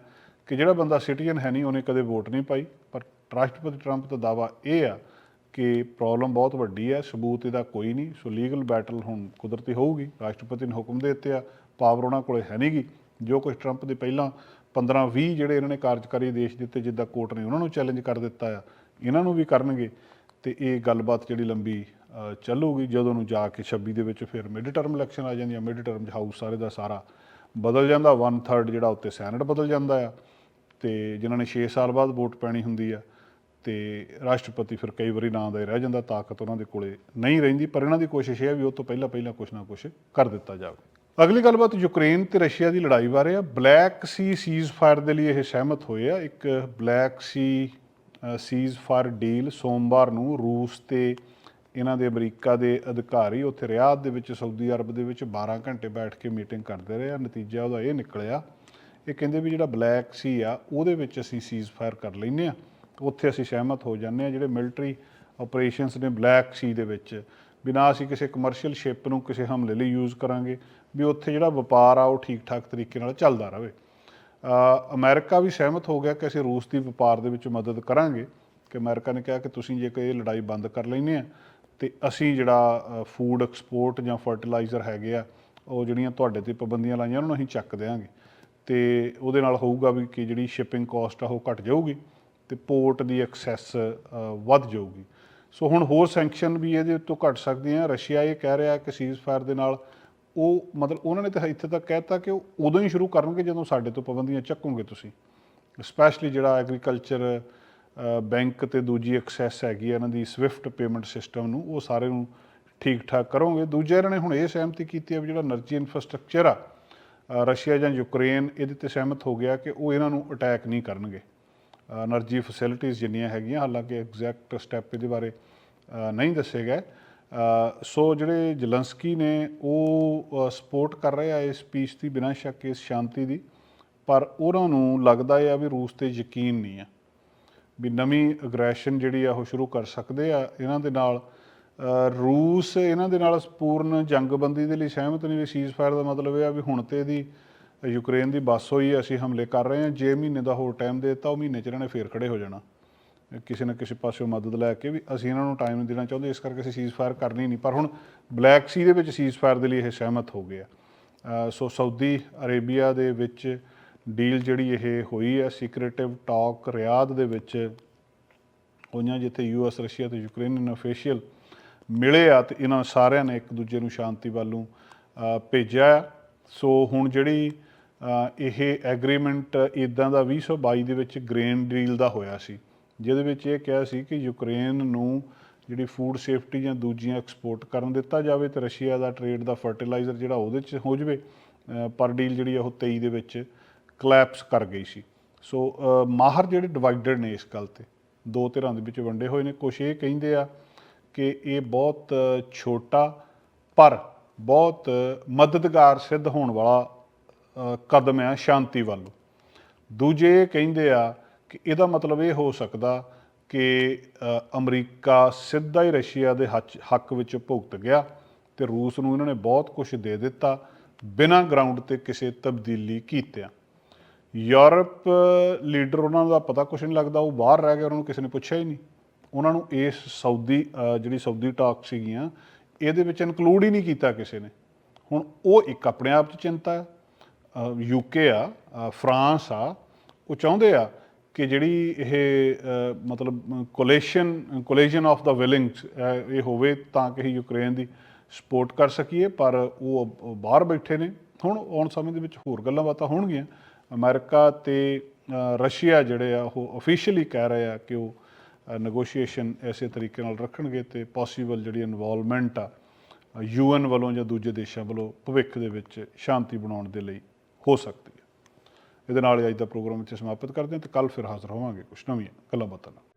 ਕਿ ਜਿਹੜਾ ਬੰਦਾ ਸਿਟੀਜ਼ਨ ਹੈ ਨਹੀਂ, ਉਹਨੇ ਕਦੇ ਵੋਟ ਨਹੀਂ ਪਾਈ। ਪਰ ਰਾਸ਼ਟਰਪਤੀ ਟਰੰਪ ਦਾ ਦਾਵਾ ਇਹ ਆ ਕਿ ਪ੍ਰੋਬਲਮ ਬਹੁਤ ਵੱਡੀ ਹੈ ਸਬੂਤ ਇਹਦਾ ਕੋਈ ਨਹੀਂ। ਸੋ ਲੀਗਲ ਬੈਟਲ ਹੁਣ ਕੁਦਰਤੀ ਹੋਊਗੀ। ਰਾਸ਼ਟਰਪਤੀ ਨੇ ਹੁਕਮ ਦੇ ਦਿੱਤੇ ਆ ਪਾਵਰ ਉਹਨਾਂ ਕੋਲੇ ਹੈ ਨਹੀਂਗੀ ਜੋ ਕੁਝ ਟਰੰਪ ਦੇ ਪਹਿਲਾਂ 15 20 ਜਿਹੜੇ ਇਹਨਾਂ ਨੇ ਕਾਰਜਕਾਰੀ ਆਦੇਸ਼ ਦਿੱਤੇ, ਜਿੱਦਾਂ ਕੋਰਟ ਨੇ ਉਹਨਾਂ ਨੂੰ ਚੈਲੰਜ ਕਰ ਦਿੱਤਾ ਆ, ਇਹਨਾਂ ਨੂੰ ਵੀ ਕਰਨਗੇ। ਤੇ ਇਹ ਗੱਲਬਾਤ ਜਿਹੜੀ ਲੰਬੀ ਚੱਲੂਗੀ ਜਦੋਂ ਨੂੰ ਜਾ ਕੇ 26 ਦੇ ਵਿੱਚ ਫਿਰ ਮਿਡ ਟਰਮ ਇਲੈਕਸ਼ਨ ਆ ਜਾਂਦੀਆਂ ਮਿਡ ਟਰਮ ਹਾਊਸ ਸਾਰੇ ਦਾ ਸਾਰਾ ਬਦਲ ਜਾਂਦਾ 1/3 ਜਿਹੜਾ ਉੱਤੇ ਸੈਨੇਟ ਬਦਲ ਜਾਂਦਾ ਆ। ਤੇ ਜਿਨ੍ਹਾਂ ਨੇ 6 ਸਾਲ ਬਾਅਦ ਵੋਟ ਪੈਣੀ ਹੁੰਦੀ ਆ, ਤੇ ਰਾਸ਼ਟਰਪਤੀ ਫਿਰ ਕਈ ਵਾਰੀ ਨਾਂ ਦਾ ਹੀ ਰਹਿ ਜਾਂਦਾ, ਤਾਕਤ ਉਹਨਾਂ ਦੇ ਕੋਲੇ ਨਹੀਂ ਰਹਿੰਦੀ, ਪਰ ਇਹਨਾਂ ਦੀ ਕੋਸ਼ਿਸ਼ ਇਹ ਹੈ ਵੀ ਉਹ ਤੋਂ ਪਹਿਲਾਂ ਪਹਿਲਾਂ ਕੁਝ ਨਾ ਕੁਝ ਕਰ ਦਿੱਤਾ ਜਾਵੇ। ਅਗਲੀ ਗੱਲਬਾਤ ਯੂਕਰੇਨ ਤੇ ਰਸ਼ੀਆ ਦੀ ਲੜਾਈ ਬਾਰੇ ਆ। ਬਲੈਕ ਸੀ ਸੀਜ਼ ਫਾਇਰ ਦੇ ਲਈ ਇਹ ਸਹਿਮਤ ਹੋਏ ਆ। ਇੱਕ Black Sea ceasefire deal ਸੋਮਵਾਰ ਨੂੰ ਰੂਸ ਤੇ ਇਹਨਾਂ ਦੇ ਅਮਰੀਕਾ ਦੇ ਅਧਿਕਾਰੀ ਉੱਥੇ ਰਿਆਦ ਦੇ ਵਿੱਚ, ਸਾਊਦੀ ਅਰਬ ਦੇ ਵਿੱਚ 12 ਘੰਟੇ ਬੈਠ ਕੇ ਮੀਟਿੰਗ ਕਰਦੇ ਰਹੇ ਆ। ਨਤੀਜਾ ਉਹਦਾ ਇਹ ਨਿਕਲਿਆ, ਇਹ ਕਹਿੰਦੇ ਵੀ ਜਿਹੜਾ ਬਲੈਕ ਸੀ ਆ, ਉਹਦੇ ਵਿੱਚ ਅਸੀਂ ਸੀਜ਼ ਫਾਇਰ ਕਰ ਲੈਨੇ ਆ। ਉੱਥੇ ਅਸੀਂ ਸਹਿਮਤ ਹੋ ਜਾਂਦੇ ਆ ਜਿਹੜੇ ਮਿਲਟਰੀ ਆਪਰੇਸ਼ਨਸ ਨੇ ਬਲੈਕ ਸੀ ਦੇ ਵਿੱਚ। ਬਿਨਾਂ ਅਸੀਂ ਕਿਸੇ ਕਮਰਸ਼ੀਅਲ ਸ਼ਿਪ ਨੂੰ ਕਿਸੇ ਹਮਲੇ ਲਈ ਯੂਜ਼ ਕਰਾਂਗੇ ਵੀ ਉੱਥੇ ਜਿਹੜਾ ਵਪਾਰ ਆ ਉਹ ਠੀਕ ਠਾਕ ਤਰੀਕੇ ਨਾਲ ਚੱਲਦਾ ਰਹੇ। ਅ, ਅਮਰੀਕਾ ਵੀ ਸਹਿਮਤ ਹੋ ਗਿਆ ਕਿ ਅਸੀਂ ਰੂਸ ਦੀ ਵਪਾਰ ਦੇ ਵਿੱਚ ਮਦਦ ਕਰਾਂਗੇ ਕਿ ਅਮਰੀਕਾ ਨੇ ਕਿਹਾ ਕਿ ਤੁਸੀਂ ਜੇ ਕੋਈ ਇਹ ਲੜਾਈ ਬੰਦ ਕਰ ਲੈਂਦੇ ਆ ਤੇ ਅਸੀਂ ਜਿਹੜਾ ਫੂਡ ਐਕਸਪੋਰਟ ਜਾਂ ਫਰਟੀਲਾਈਜ਼ਰ ਹੈਗੇ ਆ ਉਹ ਜਿਹੜੀਆਂ ਤੁਹਾਡੇ ਤੇ ਪਾਬੰਦੀਆਂ ਲਾਈਆਂ ਉਹਨਾਂ ਨੂੰ ਅਸੀਂ ਚੱਕ ਦੇਵਾਂਗੇ ਤੇ ਉਹਦੇ ਨਾਲ ਹੋਊਗਾ ਵੀ ਕਿ ਜਿਹੜੀ ਸ਼ਿਪਿੰਗ ਕਾਸਟ ਆ ਉਹ ਘਟ ਜਾਊਗੀ ਤੇ ਪੋਰਟ ਦੀ ਐਕਸੈਸ ਵੱਧ ਜਾਊਗੀ। ਸੋ ਹੁਣ ਹੋਰ ਸੈਂਕਸ਼ਨ ਵੀ ਇਹਦੇ ਉੱਤੋਂ ਘਟ ਸਕਦੇ ਆ। ਰਸ਼ੀਆ ਇਹ ਕਹਿ ਰਿਹਾ ਕਿ ਸੀਜ਼ ਫਾਇਰ ਦੇ ਨਾਲ ਉਹ ਮਤਲਬ ਉਹਨਾਂ ਨੇ ਤਾਂ ਇੱਥੇ ਤੱਕ ਕਹਿਤਾ ਕਿ ਉਹ ਉਦੋਂ ਹੀ ਸ਼ੁਰੂ ਕਰਨਗੇ ਜਦੋਂ ਸਾਡੇ ਤੋਂ ਪਾਬੰਦੀਆਂ ਚੱਕੋਗੇ ਤੁਸੀਂ। ਸਪੈਸ਼ਲੀ ਜਿਹੜਾ ਐਗਰੀਕਲਚਰ ਬੈਂਕ ਤੇ ਦੂਜੀ ਐਕਸੈਸ ਹੈਗੀ ਇਹਨਾਂ ਦੀ ਸਵਿਫਟ ਪੇਮੈਂਟ ਸਿਸਟਮ ਨੂੰ, ਉਹ ਸਾਰੇ ਨੂੰ ਠੀਕ ਠਾਕ ਕਰੋਗੇ। ਦੂਜੇ ਇਹਨਾਂ ਨੇ ਹੁਣ ਇਹ ਸਹਿਮਤੀ ਕੀਤੀ ਹੈ ਵੀ ਜਿਹੜਾ એનર્ਜੀ ਇਨਫਰਾਸਟ੍ਰਕਚਰ ਆ ਰਸ਼ੀਆ ਜਾਂ ਯੂਕਰੇਨ, ਇਹਦੇ ਤੇ ਸਹਿਮਤ ਹੋ ਗਿਆ ਕਿ ਉਹ ਇਹਨਾਂ ਨੂੰ ਅਟੈਕ ਨਹੀਂ ਕਰਨਗੇ। ਐਨਰਜੀ ફੈਸਿਲਿટીਜ਼ ਜਿੰਨੀਆਂ ਹੈਗੀਆਂ, ਹਾਲਾਂਕਿ ਐਗਜ਼ੈਕਟ ਸਟੈਪ ਇਹਦੇ ਬਾਰੇ ਨਹੀਂ ਦੱਸੇ ਗਏ। ਸੋ ਜਿਹੜੇ ਜਲੰਸਕੀ ਨੇ, ਉਹ ਸਪੋਰਟ ਕਰ ਰਹੇ ਆ ਇਸ ਪੀਸ ਦੀ ਬਿਨਾਂ ਸ਼ੱਕ, ਇਸ ਸ਼ਾਂਤੀ ਦੀ। ਪਰ ਉਹਨਾਂ ਨੂੰ ਲੱਗਦਾ ਹੈ ਵੀ ਰੂਸ ਤੇ ਯਕੀਨ ਨਹੀਂ ਆ ਵੀ ਨਵੀਂ ਅਗਰੈਸ਼ਨ ਜਿਹੜੀ ਆ, ਉਹ ਸ਼ੁਰੂ ਕਰ ਸਕਦੇ ਆ। ਇਹਨਾਂ ਦੇ ਨਾਲ ਰੂਸ ਇਹਨਾਂ ਦੇ ਨਾਲ ਪੂਰਨ ਜੰਗਬੰਦੀ ਦੇ ਲਈ ਸਹਿਮਤ ਨਹੀਂ। ਵੀ ਸੀਜ਼ ਫਾਇਰ ਦਾ ਮਤਲਬ ਇਹ ਆ ਵੀ ਹੁਣ ਤੇ ਦੀ ਯੂਕਰੇਨ ਦੀ ਬੱਸ ਹੋਈ, ਅਸੀਂ ਹਮਲੇ ਕਰ ਰਹੇ ਹਾਂ। ਜੇ ਮਹੀਨੇ ਦਾ ਹੋਰ ਟਾਈਮ ਦੇ ਦਿੱਤਾ, ਉਹ ਮਹੀਨੇ ਚ ਇਹਨਾਂ ਨੇ ਫੇਰ ਖੜੇ ਹੋ ਜਾਣਾ। ਕਿਸੇ ਨਾ ਕਿਸੇ ਪਾਸਿਓਂ ਮਦਦ ਲੈ ਕੇ ਵੀ ਅਸੀਂ ਇਹਨਾਂ ਨੂੰ ਟਾਈਮ ਦੇਣਾ ਚਾਹੁੰਦੇ, ਇਸ ਕਰਕੇ ਅਸੀਂ ਸੀਜ਼ ਫਾਇਰ ਕਰਨੀ ਨਹੀਂ। ਪਰ ਹੁਣ ਬਲੈਕ ਸੀ ਦੇ ਵਿੱਚ ਸੀਜ਼ ਫਾਇਰ ਦੇ ਲਈ ਇਹ ਸਹਿਮਤ ਹੋ ਗਏ ਆ। ਸੋ ਸਾਊਦੀ ਅਰੇਬੀਆ ਦੇ ਵਿੱਚ ਡੀਲ ਜਿਹੜੀ ਇਹ ਹੋਈ ਹੈ ਸੀਕ੍ਰੀਟਿਵ ਟਾਕ ਰਿਆਦ ਦੇ ਵਿੱਚ, ਹੋਈਆਂ ਜਿੱਥੇ ਯੂਐਸ ਰਸ਼ੀਆ ਤੇ ਯੂਕਰੇਨੀਅਨ ਅਫੀਸ਼ੀਅਲ ਮਿਲੇ ਆ ਤੇ ਇਹਨਾਂ ਸਾਰਿਆਂ ਨੇ ਇੱਕ ਦੂਜੇ ਨੂੰ ਸ਼ਾਂਤੀ ਵੱਲ ਨੂੰ ਭੇਜਿਆ ਆ। ਸੋ ਹੁਣ ਜਿਹੜੀ ਇਹ ਐਗਰੀਮੈਂਟ ਇਦਾਂ ਦਾ 2022 ਦੇ ਵਿੱਚ ਗ੍ਰੇਨ ਡੀਲ ਦਾ ਹੋਇਆ ਸੀ, ਜਿਹਦੇ ਵਿੱਚ ਇਹ ਕਿਹਾ ਸੀ ਕਿ ਯੂਕਰੇਨ ਨੂੰ ਜਿਹੜੀ ਫੂਡ ਸੇਫਟੀ ਜਾਂ ਦੂਜੀਆਂ ਐਕਸਪੋਰਟ ਕਰਨ ਦਿੱਤਾ ਜਾਵੇ ਤੇ ਰਸ਼ੀਆ ਦਾ ਟ੍ਰੇਡ ਦਾ ਫਰਟੀਲਾਈਜ਼ਰ ਜਿਹੜਾ ਉਹਦੇ 'ਚ ਹੋ ਜਾਵੇ ਪਰ ਡੀਲ ਜਿਹੜੀ ਆ ਉਹ 23 ਦੇ ਵਿੱਚ ਕਲੈਪਸ ਕਰ ਗਈ ਸੀ। ਸੋ ਮਾਹਰ ਜਿਹੜੇ ਡਿਵਾਈਡਡ ਨੇ ਇਸ ਗੱਲ ਤੇ, ਦੋ ਧਿਰਾਂ ਦੇ ਵਿੱਚ ਵੰਡੇ ਹੋਏ ਨੇ। ਕੁਛ ਇਹ ਕਹਿੰਦੇ ਆ ਕਿ ਇਹ ਬਹੁਤ ਛੋਟਾ, ਪਰ ਬਹੁਤ ਮਦਦਗਾਰ ਸਿੱਧ ਹੋਣ ਵਾਲਾ ਕਦਮ ਆ ਸ਼ਾਂਤੀ ਵੱਲ। ਦੂਜੇ ਕਹਿੰਦੇ ਆ ਕਿ ਇਹਦਾ ਮਤਲਬ ਇਹ ਹੋ ਸਕਦਾ ਕਿ ਅਮਰੀਕਾ ਸਿੱਧਾ ਹੀ ਰਸ਼ੀਆ ਦੇ ਹੱਥ- ਹੱਕ ਵਿੱਚ ਭੁਗਤ ਗਿਆ ਤੇ ਰੂਸ ਨੂੰ ਇਹਨਾਂ ਨੇ ਬਹੁਤ ਕੁਝ ਦੇ ਦਿੱਤਾ ਬਿਨਾਂ ਗਰਾਊਂਡ ਤੇ ਕਿਸੇ ਤਬਦੀਲੀ ਕੀਤਿਆਂ। ਯੂਰਪ ਲੀਡਰ ਉਹਨਾਂ ਦਾ ਪਤਾ ਕੁਛ ਨਹੀਂ ਲੱਗਦਾ, ਉਹ ਬਾਹਰ ਰਹਿ ਗਏ, ਉਹਨਾਂ ਨੂੰ ਕਿਸੇ ਨੇ ਪੁੱਛਿਆ ਹੀ ਨਹੀਂ। ਉਹਨਾਂ ਨੂੰ ਇਸ ਸਾਊਦੀ ਜਿਹੜੀ ਸਾਊਦੀ ਟਾਕ ਸੀਗੀਆਂ, ਇਹਦੇ ਵਿੱਚ ਇਨਕਲੂਡ ਹੀ ਨਹੀਂ ਕੀਤਾ ਕਿਸੇ ਨੇ। ਹੁਣ ਉਹ ਇੱਕ ਆਪਣੇ ਆਪ 'ਚ ਚਿੰਤਾ ਹੈ ਯੂਕੇ ਆ ਫਰਾਂਸ ਆ, ਉਹ ਚਾਹੁੰਦੇ ਆ ਕਿ ਜਿਹੜੀ ਇਹ ਮਤਲਬ ਕੋਲੇਸ਼ਨ ਕੋਲੇਸ਼ਨ ਆਫ ਦਾ ਵਿਲਿੰਗਸ ਇਹ ਹੋਵੇ ਤਾਂ ਕਿ ਅਸੀਂ ਯੂਕਰੇਨ ਦੀ ਸਪੋਰਟ ਕਰ ਸਕੀਏ, ਪਰ ਉਹ ਬਾਹਰ ਬੈਠੇ ਨੇ। ਹੁਣ ਆਉਣ ਸਮੇਂ ਦੇ ਵਿੱਚ ਹੋਰ ਗੱਲਾਂ ਬਾਤਾਂ ਹੋਣਗੀਆਂ। ਅਮਰੀਕਾ ਤੇ ਰਸ਼ੀਆ ਜਿਹੜੇ ਆ, ਉਹ ਅਫੀਸ਼ੀਅਲੀ ਕਹਿ ਰਹੇ ਆ ਕਿ ਉਹ ਨੈਗੋਸ਼ੀਏਸ਼ਨ ਐਸੇ ਤਰੀਕੇ ਨਾਲ ਰੱਖਣਗੇ ਤੇ ਪੋਸੀਬਲ ਜਿਹੜੀ ਇਨਵੋਲਵਮੈਂਟ ਆ ਯੂਐਨ ਵੱਲੋਂ ਜਾਂ ਦੂਜੇ ਦੇਸ਼ਾਂ ਵੱਲੋਂ ਭਵਿੱਖ ਦੇ ਵਿੱਚ ਸ਼ਾਂਤੀ ਬਣਾਉਣ ਦੇ ਲਈ ਹੋ ਸਕਦੀ ਹੈ। ਇਹਦੇ ਨਾਲ ਅੱਜ ਦਾ ਪ੍ਰੋਗਰਾਮ ਇੱਥੇ ਸਮਾਪਤ ਕਰਦੇ ਹਾਂ ਤੇ ਕੱਲ ਫਿਰ ਹਾਜ਼ਰ ਹੋਵਾਂਗੇ ਕੁਝ ਨਵੀਆਂ ਗੱਲਾਂ ਬਾਤਾਂ ਨਾਲ।